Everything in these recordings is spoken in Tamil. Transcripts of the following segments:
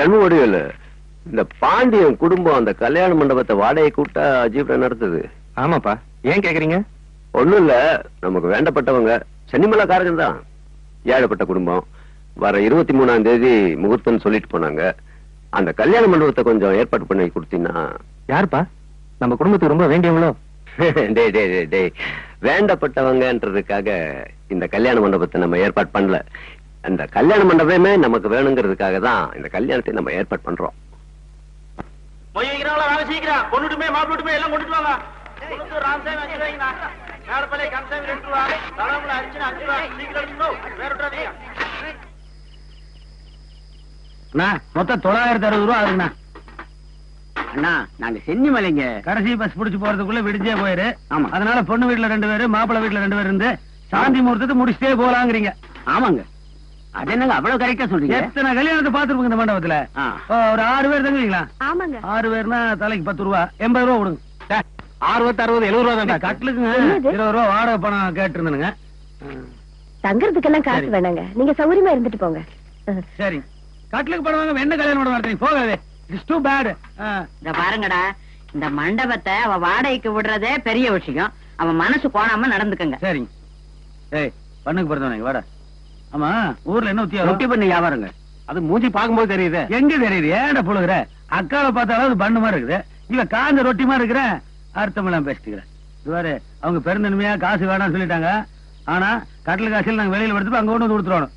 சண்முகடியில் இந்த பாண்டியன் குடும்பம் அந்த கல்யாண மண்டபத்தை வாடகை கூட்டா ஜீப்ல நடத்துது. ஆமாப்பா. ஏன் கேக்குறீங்க? ஒண்ணும் இல்ல நமக்கு வேண்டப்பட்டவங்க. சென்னிமலைக்காரங்க தான் ஏழப்பட்ட குடும்பம். வர இருபத்தி மூணாம் தேதி முகூர்த்தம் சொல்லிட்டு போனாங்க. அந்த கல்யாண மண்டபத்தை கொஞ்சம் ஏற்பாடு பண்ணி கொடுத்தீங்கன்னா யாருப்பா? நம்ம குடும்பத்துக்கு ரொம்ப வேண்டியவங்களோ? டேய் டேய் டேய் டேய். வேண்டப்பட்டவங்கன்றதுக்காக இந்த கல்யாண மண்டபத்தை நம்ம ஏற்பாடு பண்ணல. அந்த கல்யாண மண்டபமே நமக்கு வேணுங்கிறதுக்காக தான் இந்த கல்யாணத்தை நம்ம ஏற்பாடு பண்றோம். மொத்தம் தொள்ளாயிரத்தி அறுபது ரூபா ஆகுதுண்ணா. அண்ணா நாங்க சென்னிமலைங்க. கடைசி பஸ் புடிச்சு போறதுக்குள்ள விடிஞ்சே போயிரு. ஆமா. அதனால பொண்ணு வீட்டுல ரெண்டு பேரு மாப்பிள்ளை வீட்டுல ரெண்டு பேர் இருந்து சாந்தி முகூர்த்தத்தை முடிச்சுட்டே போலாங்கிறீங்க. ஆமாங்க. அது என்னங்க அவ்வளவு கரெக்டா சொல்றீங்க? எத்தனை கல்யாணத்தை பாத்துருப்போங்க இந்த மண்டபத்துல? ஒரு ஆறு பேர் தங்குவீங்களா? ஆமாங்க. ஆறு பேர்னா தலைக்கு பத்து ரூபா எண்பது ரூபா கொடுங்க. அறுபத்தி அறுபது எழுபது ரூபா தான் கட்டலுக்குங்க? இருபது ரூபா வாடகை பணம் கேட்டிருந்தனுங்க. தங்கறதுக்கெல்லாம் காசு. வேணாங்க. நீங்க சௌரியமா இருந்துட்டு போங்க. சரி. கட்டலுக்கு பணம் வாங்க என்ன கல்யாணம் பண்ண நடத்தீங்க போகாதே. இட்ஸ் டூ பேட் இந்த பாருங்கடா. இந்த மண்டபத்தை அவ வாடகைக்கு விடுறதே பெரிய விஷயம். அவன் மனசு கோணாம நடந்துக்கங்க. சரிங்க. ஏய் பண்ணுக்கு பிறந்தவனே வாடா. ஆமா ஊர்ல என்ன ரொட்டி உத்தியோகம் பண்ணி வியாபாரங்க. அது மூஞ்சி பார்க்கும்போது தெரியுது. எங்க தெரியுது? ஏன்டா புழுகுற? அக்காவை பார்த்தாலும் அது பண்ணு மாதிரி இருக்குது. இவன் காஞ்ச ரொட்டி மாதிரி இருக்கிற அர்த்தம் எல்லாம் பேசிட்டுக்கிறேன் இதுவாரு அவங்க பெருந்தன்மையா காசு வேணாம்னு சொல்லிட்டாங்க. ஆனா கட்டல் காசில் நாங்க வெளியில எடுத்து அங்க கொண்டு வந்து கொடுத்துருவோம்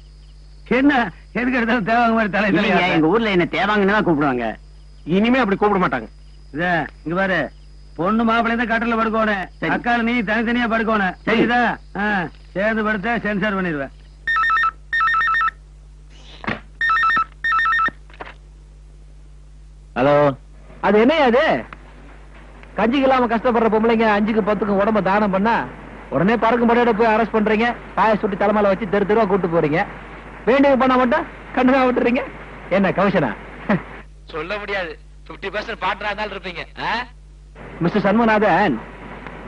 என்ன? எதுக்கு எடுத்தாலும் தேவாங்க மாதிரி தலை தலையா எங்க ஊர்ல என்ன தேவாங்கன்னு தான் கூப்பிடுவாங்க. இனிமே அப்படி கூப்பிட மாட்டாங்க. இதே, இங்க பாரு பொண்ணு மாப்பிள்ளை தான் கட்டல படுக்கணும். அக்கால நீ தனித்தனியா படுக்கணும். சரி. சரிதா சேர்ந்து படுத்த சென்சார் பண்ணிடுவேன். ஹலோ. அது என்ன அது? கஞ்சிக்கு இல்லாம கஷ்டப்படுற பொம்பளைங்க அஞ்சுக்கு பத்துக்கும் உடம்ப தானம் பண்ணா உடனே பறக்கும் படையோட போய் அரெஸ்ட் பண்றீங்க. பாய சுட்டி தலைமையில வச்சு தெரு தெருவா கூட்டு போறீங்க. வேண்டியது பண்ண மட்டும் கண்டுதான் விட்டுறீங்க. என்ன கமிஷனா சொல்ல முடியாது. பிப்டி பர்சன்ட் பாட்டரா இருந்தாலும் இருப்பீங்க. மிஸ்டர் சண்முகநாதன்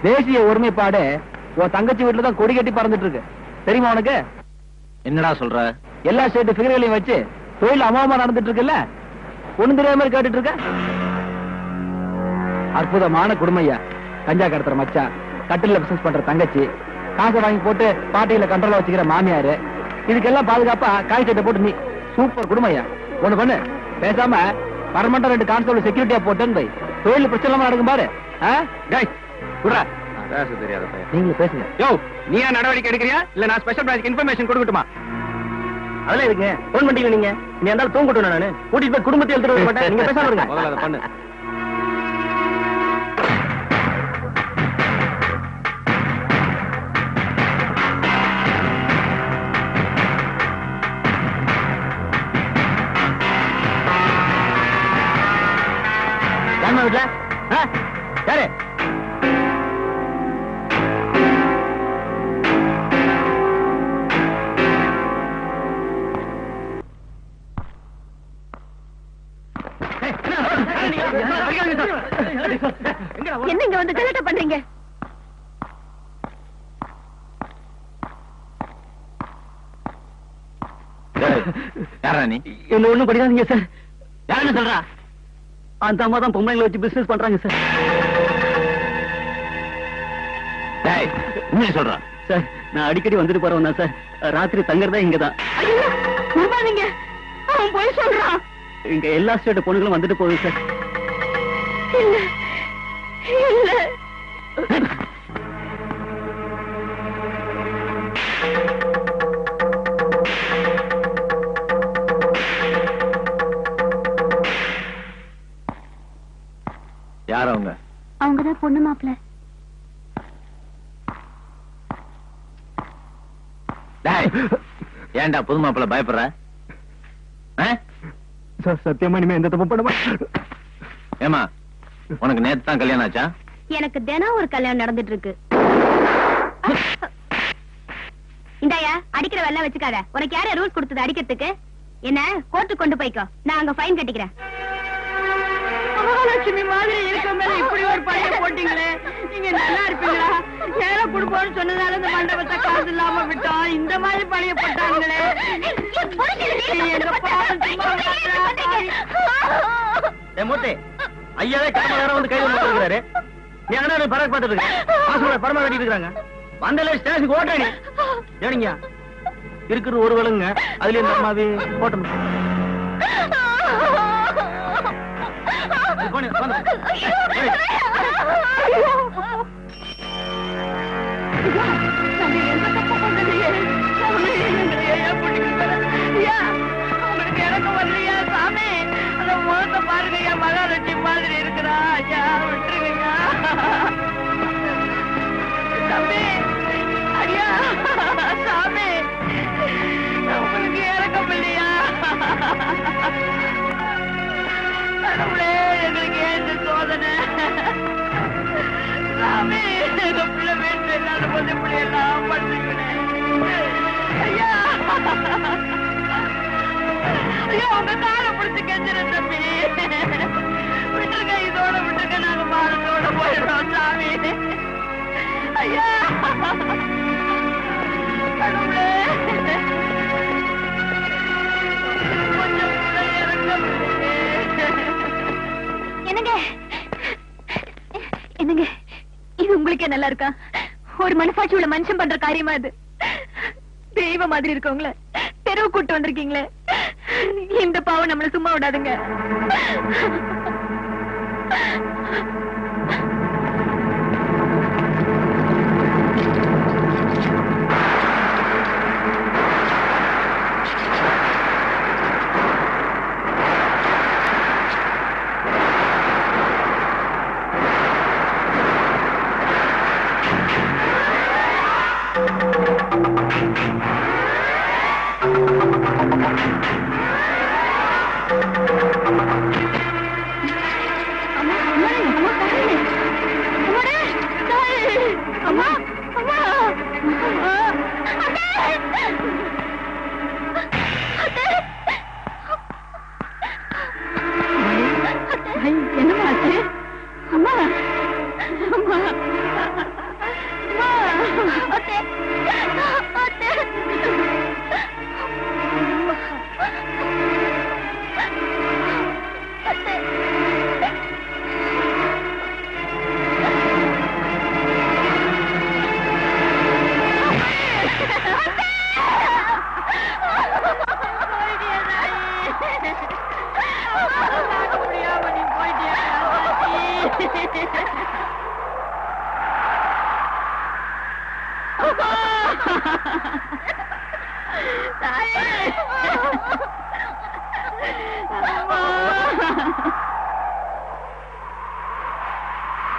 தேசிய ஒருமைப்பாடு உன் தங்கச்சி வீட்டுல தான் கொடி கட்டி பறந்துட்டு இருக்கு தெரியுமா உனக்கு? என்னடா சொல்ற? எல்லா ஸ்டேட் பிகர்களையும் வச்சு தொழில் அமோகமா நடந்துட்டு இருக்குல்ல ஒண்ணு தெரியாம கேட்டுட்டு இருக்க? அற்புதமான குடும்பையா கஞ்சா கடத்துற மச்சான் கட்டில பிசினஸ் பண்ற தங்கச்சி. காசை வாங்கி போட்டு பாட்டியில கண்ட்ரோல வச்சுக்கிற மாமியாரு. இதுக்கெல்லாம் பாதுகாப்பா காய் சட்டை போட்டு நீ. சூப்பர் குடும்பையா ஒண்ணு பண்ணு. பேசாம பர்மனண்டா ரெண்டு கான்ஸ்டபிள் செக்யூரிட்டியா போட்டேன்னு போய் தொழில் பிரச்சனை நடக்கும் பாரு. நீங்க பேசுங்க. யோ நீயா நடவடிக்கை எடுக்கிறியா? இல்ல நான் ஸ்பெஷல் பிரான்ச் இன்ஃபர்மேஷன் கொடுக்கட்டுமா? அதெல்லாம் இருக்கு போன் பண்ணிட்டீங்க நீங்க. நீ இருந்தாலும் தூங்கட்டும் நானு. கூட்டிட்டு போய் குடும்பத்தை எடுத்துட்டு வர மாட்டேன். நீங்க பேசாம இருங்க. முதல்ல அதை பண்ணு? யாரு? என்ன இங்க வந்து கலாட்டா பண்றீங்க? யாரா நீ? என்ன ஒண்ணும் படிக்காதீங்க சார் யாருன்னு சொல்றா? அந்த அம்மா தான் பொம்பளைங்களை வச்சு பிசினஸ் பண்றாங்க சார் டேய் என்ன சொல்ற? சார் நான் அடிக்கடி வந்துட்டு போறவன் தான் சார் ராத்திரி தங்குறதா இங்கதான் அவன் போய் சொல்றான். இங்க எல்லா ஸ்டேட் பொண்ணுங்களும் வந்துட்டு போகுது சார் யார் அவங்க? அவங்கதான் பொண்ணு மாப்பிள்ள. டேய் ஏன்டா புது மாப்பிள்ள பயப்படுற? சார் சத்தியமா இனிமே எந்த தப்பு பண்ண மாட்டேன். ஏமா உனக்கு நேத்து தான் கல்யாணம் ஆச்சா? எனக்கு தினம் ஒரு கல்யாணம் நடந்துட்டு இருக்கு இந்தாயா அடிக்கிற வெள்ள வச்சுக்காத. உனக்கு யார ரூல்ஸ் கொடுத்தது அடிக்கிறதுக்கு? என்ன கோர்ட்டு கொண்டு போய்க்கோ. நான் அங்க ஃபைன் கட்டிக்கிறேன். மகாலட்சுமி மாதிரி இருக்க மேல இப்படி ஒரு பழைய போட்டீங்களே? நீங்க நல்லா இருப்பீங்களா? ஏழை குடும்பம்னு சொன்னதால இந்த மண்டபத்தை காசு இல்லாம விட்டோம் இந்த மாதிரி பழைய போட்டாங்களே? எங்க பாவம் சும்மா விடாதா? ஐயாவே கடமை நேரம் வந்து கைது இருக்கிறாரு நீ அண்ணா பறக்க பார்த்துட்டு ஆசோட பரம கட்டிட்டு இருக்காங்க. வந்தல ஸ்டேஷனுக்கு ஓட்டாடி ஏனிங்க இருக்கிறது ஒரு விலங்குங்க. அதுல இந்த அம்மாவே ஓட்டம் போனி, வந்து. ஐயா, விட்டுருங்கய்யா. தம்பி, ஐயா, சாமி, உங்களுக்கு இறக்கம் இல்லையா? கடவுளே, எங்களுக்கு சோதனை சாமி, எங்க பிள்ளை இல்லாத போது இப்படி எல்லாம் ஐயா ஐயா, உங்க காலை பிடிச்சு கெஞ்சுறேன் தம்பி. விட்டுருங்க, விட்டுட்டு நாங்க மானத்தோட போயிடுறோம், சாமி. ஐயா. கடவுளே. என்னங்க? என்னங்க? இது உங்களுக்கே நல்லா இருக்கா? ஒரு மனசாட்சி உள்ள மனுஷன் பண்ற காரியமா இது? தெய்வ மாதிரி இருக்கவங்கள தெருவு கூட்டு வந்திருக்கீங்களே. இந்த பாவம் நம்மள சும்மா விடாதுங்க. Tại Thằng mơ